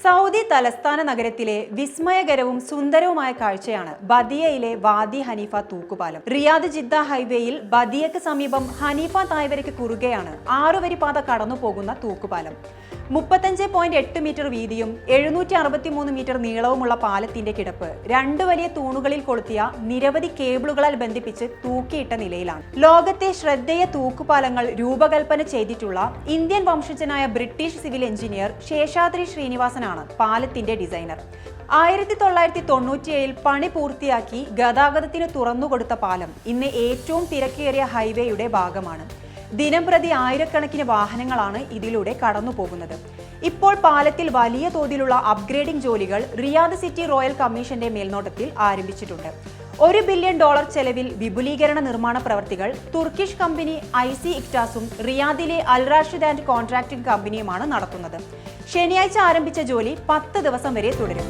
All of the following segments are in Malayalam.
സൗദി തലസ്ഥാന നഗരത്തിലെ വിസ്മയകരവും സുന്ദരവുമായ കാഴ്ചയാണ് ബദിയയിലെ വാദി ഹനീഫ തൂക്കുപാലം. റിയാദ് ജിദ്ദ ഹൈവേയിൽ ബദിയക്ക് സമീപം ഹനീഫ തായ്വരയ്ക്ക് കുറുകെയാണ് ആറുവരിപാത കടന്നു പോകുന്ന തൂക്കുപാലം. മുപ്പത്തഞ്ച് പോയിന്റ് എട്ട് മീറ്റർ വീതിയും എഴുന്നൂറ്റി അറുപത്തി മൂന്ന് മീറ്റർ നീളവുമുള്ള പാലത്തിന്റെ കിടപ്പ് രണ്ട് വലിയ തൂണുകളിൽ കൊളുത്തിയ നിരവധി കേബിളുകളാൽ ബന്ധിപ്പിച്ച് തൂക്കിയിട്ട നിലയിലാണ്. ലോകത്തെ ശ്രദ്ധേയ തൂക്കുപാലങ്ങൾ രൂപകൽപ്പന ചെയ്തിട്ടുള്ള ഇന്ത്യൻ വംശജനായ ബ്രിട്ടീഷ് സിവിൽ എഞ്ചിനീയർ ശേഷാദ്രി ശ്രീനിവാസനാണ് പാലത്തിന്റെ ഡിസൈനർ. ആയിരത്തി തൊള്ളായിരത്തി തൊണ്ണൂറ്റിയേഴിൽ പണി പൂർത്തിയാക്കി ഗതാഗതത്തിന് തുറന്നുകൊടുത്ത പാലം ഇന്ന് ഏറ്റവും തിരക്കേറിയ ഹൈവേയുടെ ഭാഗമാണ്. ദിനംപ്രതി ആയിരക്കണക്കിന് വാഹനങ്ങളാണ് ഇതിലൂടെ കടന്നു പോകുന്നത് ഇപ്പോൾ പാലത്തിൽ വലിയ തോതിലുള്ള അപ്ഗ്രേഡിംഗ് ജോലികൾ റിയാദ് സിറ്റി റോയൽ കമ്മീഷന്റെ മേൽനോട്ടത്തിൽ ആരംഭിച്ചിട്ടുണ്ട്. ഒരു ബില്യൺ ഡോളർ ചെലവിൽ വിപുലീകരണ നിർമ്മാണ പ്രവർത്തികൾ തുർക്കിഷ് കമ്പനി ഐ സി ഇക്ടാസും റിയാദിലെ അൽ റാഷിദ് ആൻഡ് കോൺട്രാക്ടിംഗ് കമ്പനിയുമാണ് നടത്തുന്നത്. ശനിയാഴ്ച ആരംഭിച്ച ജോലി പത്ത് ദിവസം വരെ തുടരും.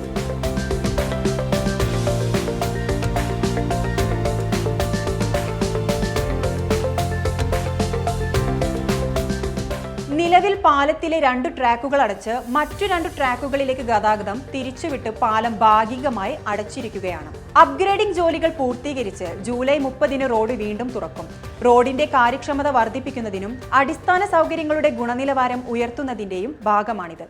നിലവിൽ പാലത്തിലെ രണ്ട് ട്രാക്കുകൾ അടച്ച് മറ്റു രണ്ട് ട്രാക്കുകളിലേക്ക് ഗതാഗതം തിരിച്ചുവിട്ട് പാലം ഭാഗികമായി അടച്ചിരിക്കുകയാണ്. അപ്ഗ്രേഡിംഗ് ജോലികൾ പൂർത്തീകരിച്ച് ജൂലൈ മുപ്പതിന് റോഡ് വീണ്ടും തുറക്കും. റോഡിന്റെ കാര്യക്ഷമത വർദ്ധിപ്പിക്കുന്നതിനും അടിസ്ഥാന സൗകര്യങ്ങളുടെ ഗുണനിലവാരം ഉയർത്തുന്നതിന്റെയും ഭാഗമാണിത്.